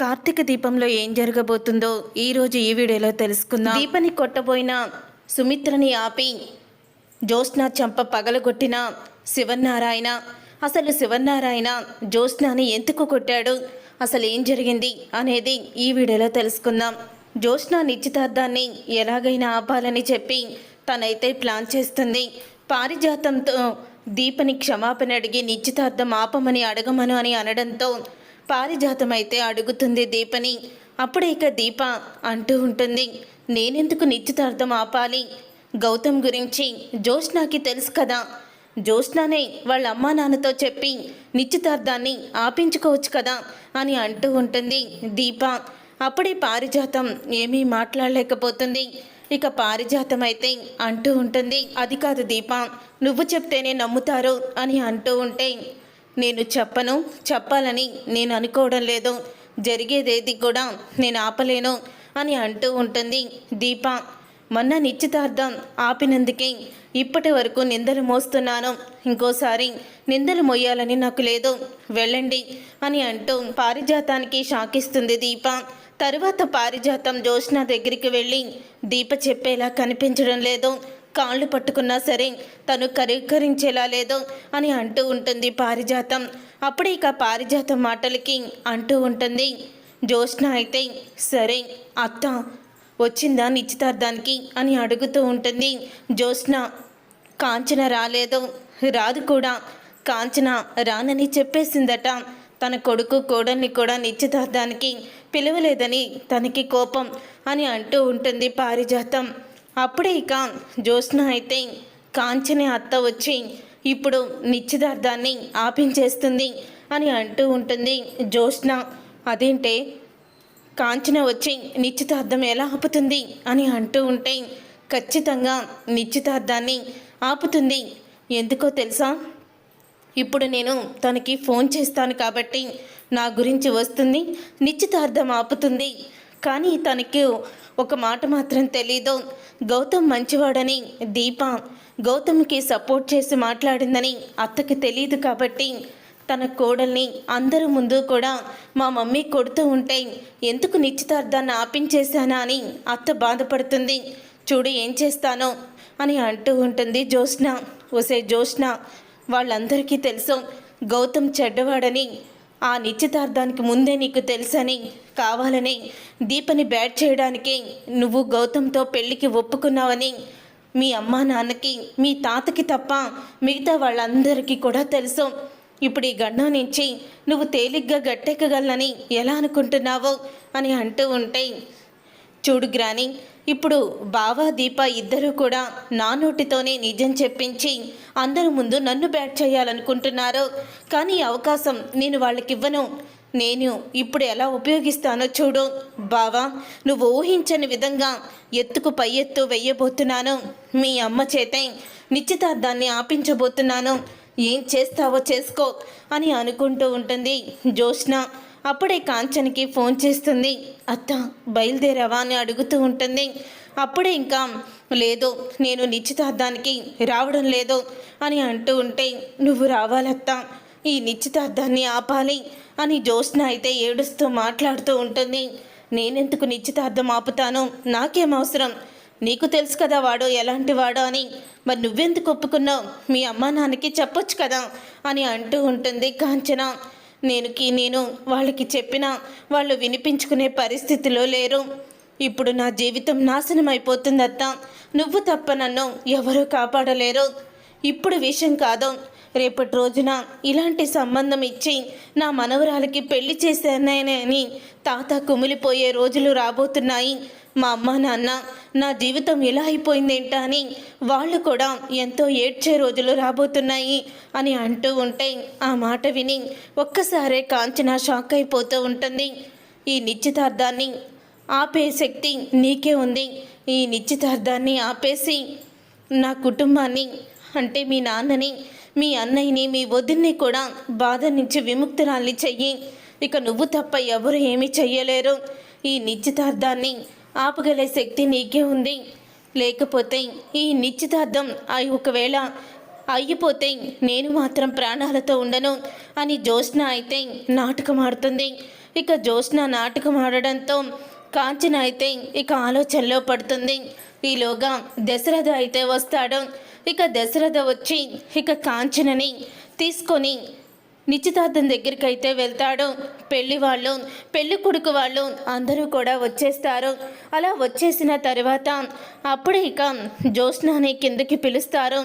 కార్తీక దీపంలో ఏం జరగబోతుందో ఈరోజు ఈ వీడియోలో తెలుసుకుందాం. దీపని కొట్టబోయిన సుమిత్రని ఆపి జ్యోత్స్న చంప పగలగొట్టిన శివనారాయణ అసలు శివనారాయణ జ్యోత్స్నాని ఎందుకు కొట్టాడు? అసలు ఏం జరిగింది అనేది ఈ వీడియోలో తెలుసుకుందాం. జ్యోత్స్న నిశ్చితార్థాన్ని ఎలాగైనా ఆపాలని చెప్పి తనైతే ప్లాన్ చేస్తుంది. పారిజాతంతో దీపని క్షమాపణ అడిగి నిశ్చితార్థం ఆపమని అడగమను అని అనడంతో పారిజాతం అయితే అడుగుతుంది దీపని. అప్పుడే ఇక దీప అంటూ ఉంటుంది నేనెందుకు నిశ్చితార్థం ఆపాలి? గౌతమ్ గురించి జ్యోత్స్నాకి తెలుసు కదా. జ్యోత్స్నానే వాళ్ళ అమ్మా నాన్నతో చెప్పి నిశ్చితార్థాన్ని ఆపించుకోవచ్చు కదా అని అంటూ ఉంటుంది దీప. అప్పుడే పారిజాతం ఏమీ మాట్లాడలేకపోతుంది. ఇక పారిజాతం అయితే అంటూ ఉంటుంది అది కాదు దీప నువ్వు చెప్తేనే నమ్ముతారు అని అంటూ ఉంటే నేను చెప్పను చెప్పాలని నేను అనుకోవడం లేదు. జరిగేదేది కూడా నేను ఆపలేను అని అంటూ ఉంటుంది దీప. మొన్న నిశ్చితార్థం ఆపినందుకే ఇప్పటి వరకు నిందలు మోస్తున్నాను. ఇంకోసారి నిందలు మోయాలని నాకు లేదు. వెళ్ళండి అని అంటూ పారిజాతానికి షాకిస్తుంది దీప. తరువాత పారిజాతం జోష్న దగ్గరికి వెళ్ళి దీప చెప్పేలా కనిపించడం లేదు. కాళ్ళు పట్టుకున్నా సరే తను కరీకరించేలా లేదు అని అంటూ ఉంటుంది పారిజాతం. అప్పుడే ఇక పారిజాతం మాటలకి అంటూ ఉంటుంది జ్యోత్స్న అయితే సరే అత్త వచ్చిందా నిశ్చితార్థానికి? అని అడుగుతూ ఉంటుంది జ్యోత్స్న కాంచన రాలేదు. రాదు కూడా కాంచన రానని చెప్పేసిందట. తన కొడుకు కోడల్ని కూడా నిశ్చితార్థానికి పిలవలేదని తనకి కోపం అని అంటూ ఉంటుంది పారిజాతం. అప్పుడే ఇక జ్యోత్స్న అయితే కాంచని అత్త వచ్చి ఇప్పుడు నిశ్చితార్థాన్ని ఆపించేస్తుంది అని అంటూ ఉంటుంది జ్యోత్స్న. అదేంటే కాంచన వచ్చి నిశ్చితార్థం ఎలా ఆపుతుంది అని అంటూ ఉంటే ఖచ్చితంగా నిశ్చితార్థాన్ని ఆపుతుంది. ఎందుకో తెలుసా? ఇప్పుడు నేను తనకి ఫోన్ చేస్తాను కాబట్టి నా గురించి వస్తుంది. నిశ్చితార్థం ఆపుతుంది. కానీ తనకు ఒక మాట మాత్రం తెలీదు. గౌతమ్ మంచివాడని దీప గౌతమ్కి సపోర్ట్ చేసి మాట్లాడిందని అత్తకి తెలియదు కాబట్టి తన కోడల్ని అందరి ముందు కూడా మా మమ్మీ కొడుతూ ఉంటే ఎందుకు నిశ్చితార్థాన్ని ఆపించేశానా అని అత్త బాధపడుతుంది. చూడు ఏం చేస్తానో అని అంటూ ఉంటుంది జ్యోత్స్న. ఒసే జ్యోత్స్న వాళ్ళందరికీ తెలుసు గౌతమ్ చెడ్డవాడని ఆ నిశ్చితార్థానికి ముందే నీకు తెలుసని కావాలని దీపని బ్యాట్ చేయడానికి నువ్వు గౌతమ్తో పెళ్ళికి ఒప్పుకున్నావని మీ అమ్మా నాన్నకి మీ తాతకి తప్ప మిగతా వాళ్ళందరికీ కూడా తెలుసు. ఇప్పుడు ఈ గండం నుంచి నువ్వు తేలిగ్గా గట్టెక్కగలనని ఎలా అనుకుంటున్నావో అని అంటూ ఉంటే చూడు గ్రాని ఇప్పుడు బావా దీప ఇద్దరూ కూడా నా నోటితోనే నిజం చెప్పించి అందరి ముందు నన్ను బ్యాట్ చేయాలనుకుంటున్నారు. కానీ అవకాశం నేను వాళ్ళకి ఇవ్వను నేను ఇప్పుడు ఎలా ఉపయోగిస్తానో చూడు. బావా నువ్వు ఊహించని విధంగా ఎత్తుకు పై ఎత్తు వెయ్యబోతున్నాను మీ అమ్మ చేతే నిశ్చితార్థాన్ని ఆపించబోతున్నాను. ఏం చేస్తావో చేసుకో అని అనుకుంటూ ఉంటుంది జ్యోత్స్న. అప్పుడే కాంచన్కి ఫోన్ చేస్తుంది. అత్త బయలుదేరావా అని అడుగుతూ ఉంటుంది. అప్పుడే ఇంకా లేదు నేను నిశ్చితార్థానికి రావడం లేదు అని అంటూ ఉంటే నువ్వు రావాలత్తా ఈ నిశ్చితార్థాన్ని ఆపాలి అని జ్యోత్స్న అయితే ఏడుస్తూ మాట్లాడుతూ ఉంటుంది. నేనెందుకు నిశ్చితార్థం ఆపుతాను? నాకేం అవసరం? నీకు తెలుసు కదా వాడు ఎలాంటి వాడో అని. మరి నువ్వెందుకు ఒప్పుకున్నావు? మీ అమ్మా నాన్నకి చెప్పొచ్చు కదా అని అంటూ ఉంటుంది కాంచన. నేనుకి నేను వాళ్ళకి చెప్పినా వాళ్ళు వినిపించుకునే పరిస్థితిలో లేరు. ఇప్పుడు నా జీవితం నాశనం అయిపోతుందత్త. నువ్వు తప్ప నన్ను ఎవరూ కాపాడలేరు. ఇప్పుడు విషయం కాదు. రేపటి రోజున ఇలాంటి సంబంధం ఇచ్చి నా మనవరాలకి పెళ్ళి చేశానే అని తాత కుమిలిపోయే రోజులు రాబోతున్నాయి. మా అమ్మ నాన్న నా జీవితం ఎలా అయిపోయిందేంటా అని వాళ్ళు కూడా ఎంతో ఏడ్చే రోజులు రాబోతున్నాయి అని అంటూ ఉంటే ఆ మాట విని ఒక్కసారే కాంచన షాక్ అయిపోతూ ఉంటుంది. ఈ నిశ్చితార్థాన్ని ఆపే శక్తి నీకే ఉంది. ఈ నిశ్చితార్థాన్ని ఆపేసి నా కుటుంబాన్ని అంటే మీ నాన్నని మీ అన్నయ్యని మీ వదిన్ని కూడా బాధ నుంచి విముక్తురాల్ని చెయ్యి. ఇక నువ్వు తప్ప ఎవరు ఏమీ చెయ్యలేరు. ఈ నిశ్చితార్థాన్ని ఆపగలే శక్తి నీకే ఉంది. లేకపోతే ఈ నిశ్చితార్థం అయి ఒకవేళ అయిపోతే నేను మాత్రం ప్రాణాలతో ఉండను అని జ్యోత్స్న అయితే నాటకం ఆడుతుంది. ఇక జ్యోత్స్న నాటకం ఆడడంతో కాంచన అయితే ఇక ఆలోచనలో పడుతుంది. ఈలోగా దశరథ అయితే వస్తాడు. ఇక దశరథ వచ్చి ఇక కాంచనని తీసుకొని నిశ్చితార్థం దగ్గరికి అయితే వెళ్తాడు. పెళ్ళి వాళ్ళు పెళ్ళి కొడుకు వాళ్ళు అందరూ కూడా వచ్చేస్తారు. అలా వచ్చేసిన తర్వాత అప్పుడే ఇక జ్యోత్స్నాని కిందకి పిలుస్తారు.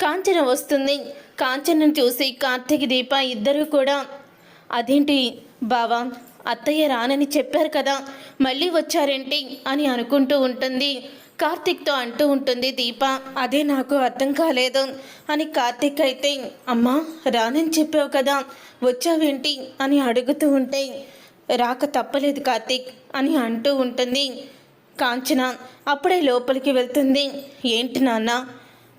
కాంచన వస్తుంది. కాంచనను చూసి కార్తీక్ దీప ఇద్దరూ కూడా అదేంటి బావా అత్తయ్య రానని చెప్పారు కదా మళ్ళీ వచ్చారేంటి? అని అనుకుంటూ ఉంటుంది. కార్తిక్తో అంటూ ఉంటుంది దీప. అదే నాకు అర్థం కాలేదు. అని కార్తీక్ అయితే అమ్మా రానని చెప్పావు కదా వచ్చావేంటి? అని అడుగుతూ ఉంటే రాక తప్పలేదు కార్తిక్ అని అంటూ ఉంటుంది కాంచన. అప్పుడే లోపలికి వెళ్తుంది. ఏంటి నాన్న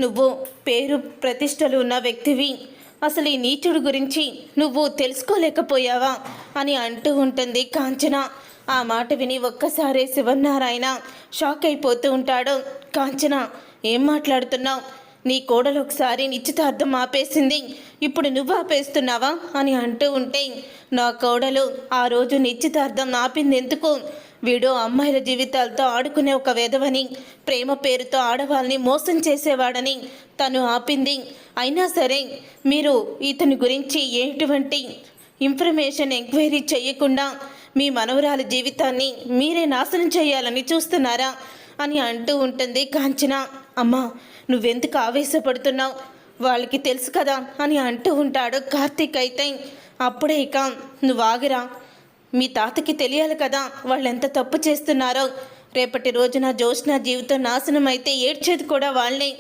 నువ్వు పేరు ప్రతిష్టలు ఉన్న వ్యక్తివి. అసలు ఈ నీచుడు గురించి నువ్వు తెలుసుకోలేకపోయావా? అని అంటూ ఉంటుంది కాంచన. ఆ మాట విని ఒక్కసారే శివనారాయణ షాక్ అయిపోతూ ఉంటాడు. కాంచన ఏం మాట్లాడుతున్నావు? నీ కోడలు ఒకసారి నిశ్చితార్థం ఆపేసింది. ఇప్పుడు నువ్వు ఆపేస్తున్నావా? అని అంటూ ఉంటే నా కోడలు ఆ రోజు నిశ్చితార్థం ఆపింది ఎందుకు? వీడు అమ్మాయిల జీవితాలతో ఆడుకునే ఒక వెధవని ప్రేమ పేరుతో ఆడవాళ్ళని మోసం చేసేవాడని తను ఆపింది. అయినా సరే మీరు ఇతని గురించి ఎటువంటి ఇన్ఫర్మేషన్ ఎంక్వైరీ చేయకుండా మీ మనవరాలి జీవితాన్ని మీరే నాశనం చేయాలని చూస్తున్నారా అని అంటూ ఉంటుంది కాంచన. అమ్మా నువ్వెందుకు ఆవేశపడుతున్నావు? వాళ్ళకి తెలుసు కదా అని అంటూ ఉంటాడు కార్తీక్ అయితే. అప్పుడే ఇక నువ్వు ఆగిరా. మీ తాతకి తెలియాలి కదా వాళ్ళు ఎంత తప్పు చేస్తున్నారో. రేపటి రోజున జోష్న జీవితం నాశనం అయితే ఏడ్చేది కూడా వాళ్ళే.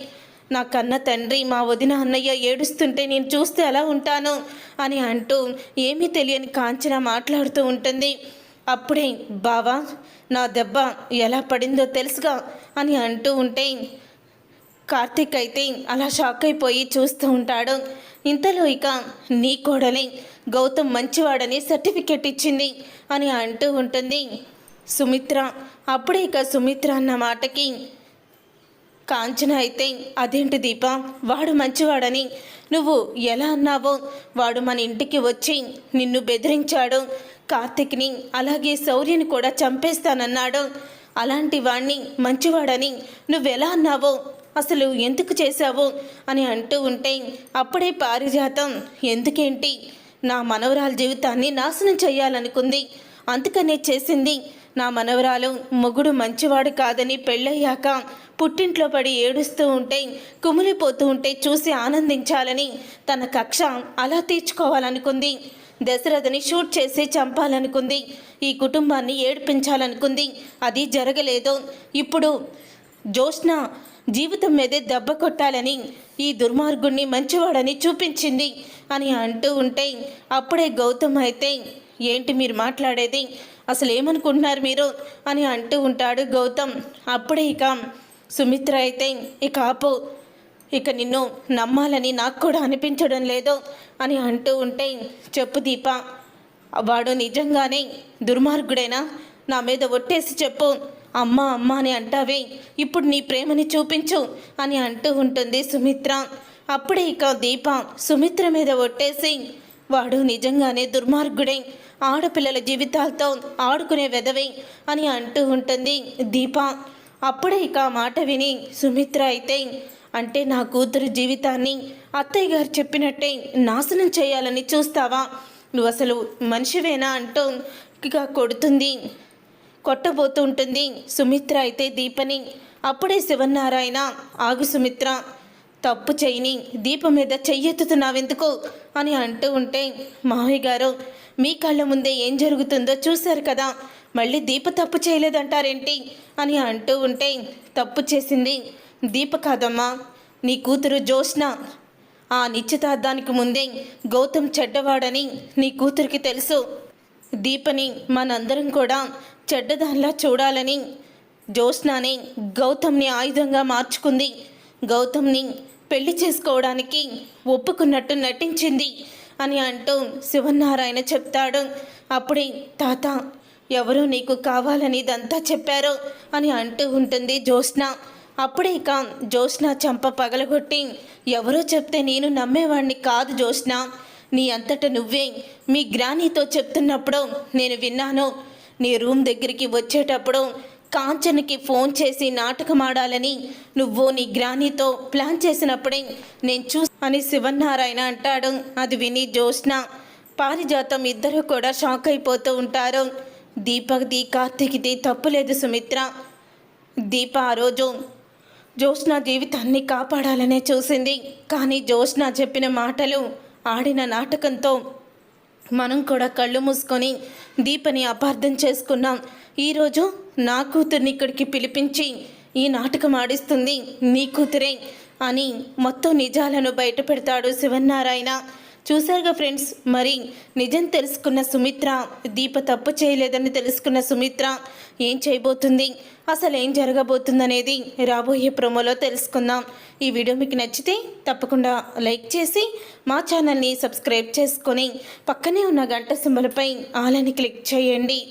నా కన్న తండ్రి మా వదిన అన్నయ్య ఏడుస్తుంటే నేను చూస్తే ఎలా ఉంటాను అని అంటూ ఏమీ తెలియని కాంచన మాట్లాడుతూ ఉంటుంది. అప్పుడే బావా నా దెబ్బ ఎలా పడిందో తెలుసుగా అని అంటూ ఉంటే కార్తీక్ అయితే అలా షాక్ అయిపోయి చూస్తూ ఉంటాడు. ఇంతలో ఇక నీ కోడలే గౌతమ్ మంచివాడని సర్టిఫికెట్ ఇచ్చింది అని అంటూ ఉంటుంది. సుమిత్ర అప్పుడే ఇక సుమిత్ర అన్న మాటకి కాంచన అయితే అదేంటి దీప? వాడు మంచివాడని. నువ్వు ఎలా అన్నావో? వాడు మన ఇంటికి వచ్చి నిన్ను బెదిరించాడు. కార్తిక్ని అలాగే శౌర్యని కూడా చంపేస్తానన్నాడు. అలాంటి వాణ్ణి మంచివాడని. నువ్వెలా అన్నావో? అసలు ఎందుకు చేశావు? అని అంటూ ఉంటే అప్పుడే పారిజాతం. ఎందుకేంటి? నా మనవరాల జీవితాన్ని నాశనం చేయాలనుకుంది అందుకనే చేసింది. నా మనవరాలు మొగుడు మంచివాడు కాదని పెళ్ళయ్యాక పుట్టింట్లో పడి ఏడుస్తూ ఉంటే కుమిలిపోతూ ఉంటే చూసి ఆనందించాలని తన కక్ష అలా తీర్చుకోవాలనుకుంది. దశరథని షూట్ చేసి చంపాలనుకుంది. ఈ కుటుంబాన్ని ఏడిపించాలనుకుంది. అది జరగలేదు. ఇప్పుడు జోష్న జీవితం మీదే దెబ్బ కొట్టాలని ఈ దుర్మార్గుణ్ణి మంచివాడని చూపించింది అని అంటూ ఉంటే అప్పుడే గౌతమ్ అయితే ఏంటి మీరు మాట్లాడేది? అసలు ఏమనుకుంటున్నారు మీరు? అని అంటూ ఉంటాడు గౌతమ్. అప్పుడే ఇక సుమిత్ర అయితే ఇక ఆపు. ఇక నిన్ను నమ్మాలని నాకు కూడా అనిపించడం లేదు అని అంటూ ఉంటే చెప్పు దీప. వాడు నిజంగానే దుర్మార్గుడేనా? నా మీద ఒట్టేసి చెప్పు. అమ్మ అమ్మ అని అంటావే. ఇప్పుడు నీ ప్రేమని చూపించు అని అంటూ ఉంటుంది సుమిత్ర. అప్పుడే ఇక దీప సుమిత్ర మీద ఒట్టేసి వాడు నిజంగానే దుర్మార్గుడే. ఆడపిల్లల జీవితాలతో ఆడుకునే వెదవే అని అంటూ ఉంటుంది దీప. అప్పుడే ఇక మాట విని సుమిత్ర అయితే అంటే నా కూతురు జీవితాన్ని అత్తయ్య గారు చెప్పినట్టే నాశనం చేయాలని చూస్తావా? నువ్వు అసలు మనిషివేనా? అంటూ ఇక కొడుతుంది కొట్టబోతూ ఉంటుంది సుమిత్ర అయితే దీపని. అప్పుడే శివనారాయణ ఆగు సుమిత్ర తప్పు చేయని దీపం మీద చెయ్యెత్తుతున్నావెందుకు? అని అంటూ ఉంటే మావయ్య గారు మీ కళ్ళ ముందే ఏం జరుగుతుందో చూశారు కదా. మళ్ళీ దీప తప్పు చేయలేదంటారేంటి? అని అంటూ ఉంటే తప్పు చేసింది దీప కాదమ్మా నీ కూతురు జోష్న ఆ నిశ్చితార్థానికి ముందే గౌతమ్ చెడ్డవాడని నీ కూతురికి తెలుసు. దీపని మనందరం కూడా చెడ్డదానిలా చూడాలని జ్యోత్స్నాని గౌతమ్ని ఆయుధంగా మార్చుకుంది. గౌతమ్ని పెళ్ళి చేసుకోవడానికి ఒప్పుకున్నట్టు నటించింది అని అంటూ శివనారాయణ చెప్తాడు. అప్పుడే తాత ఎవరో నీకు కావాలని ఇదంతా చెప్పారు అని అంటూ ఉంటుంది జ్యోత్స్న. అప్పుడే ఇక జ్యోత్స్న చంప పగలగొట్టి ఎవరో చెప్తే నేను నమ్మేవాడిని కాదు జ్యోత్స్న. నీ అంతట నువ్వే మీ గ్రానీతో చెప్తున్నప్పుడు నేను విన్నాను. నీ రూమ్ దగ్గరికి వచ్చేటప్పుడు కాంచనకి ఫోన్ చేసి నాటకం ఆడాలని నువ్వు నీ గ్రానీతో ప్లాన్ చేసినప్పుడే నేను చూ అని శివనారాయణ అంటాడు. అది విని జోష్న పారిజాతం ఇద్దరు కూడా షాక్ అయిపోతూ ఉంటారు. దీపక్ది కార్తీక్ది తప్పులేదు సుమిత్ర. దీప ఆ రోజు జోష్న జీవితాన్ని కాపాడాలనే చూసింది. కానీ జోష్న చెప్పిన మాటలు ఆడిన నాటకంతో మనం కూడా కళ్ళు మూసుకొని దీపని అపార్థం చేసుకున్నాం. ఈరోజు నా కూతుర్ని ఇక్కడికి పిలిపించి ఈ నాటకం ఆడిస్తుంది నీ కూతురే అని మొత్తం నిజాలను బయట పెడతాడు శివన్నారాయణ. చూశారుగా ఫ్రెండ్స్ మరి నిజం తెలుసుకున్న సుమిత్ర దీప తప్పు చేయలేదని తెలుసుకున్న సుమిత్ర ఏం చేయబోతుంది అసలు ఏం జరగబోతుందనేది రాబోయే ప్రోమోలో తెలుసుకుందాం. ఈ వీడియో మీకు నచ్చితే తప్పకుండా లైక్ చేసి మా ఛానల్ని సబ్స్క్రైబ్ చేసుకొని పక్కనే ఉన్న గంట సింబలపై ఆలని క్లిక్ చేయండి.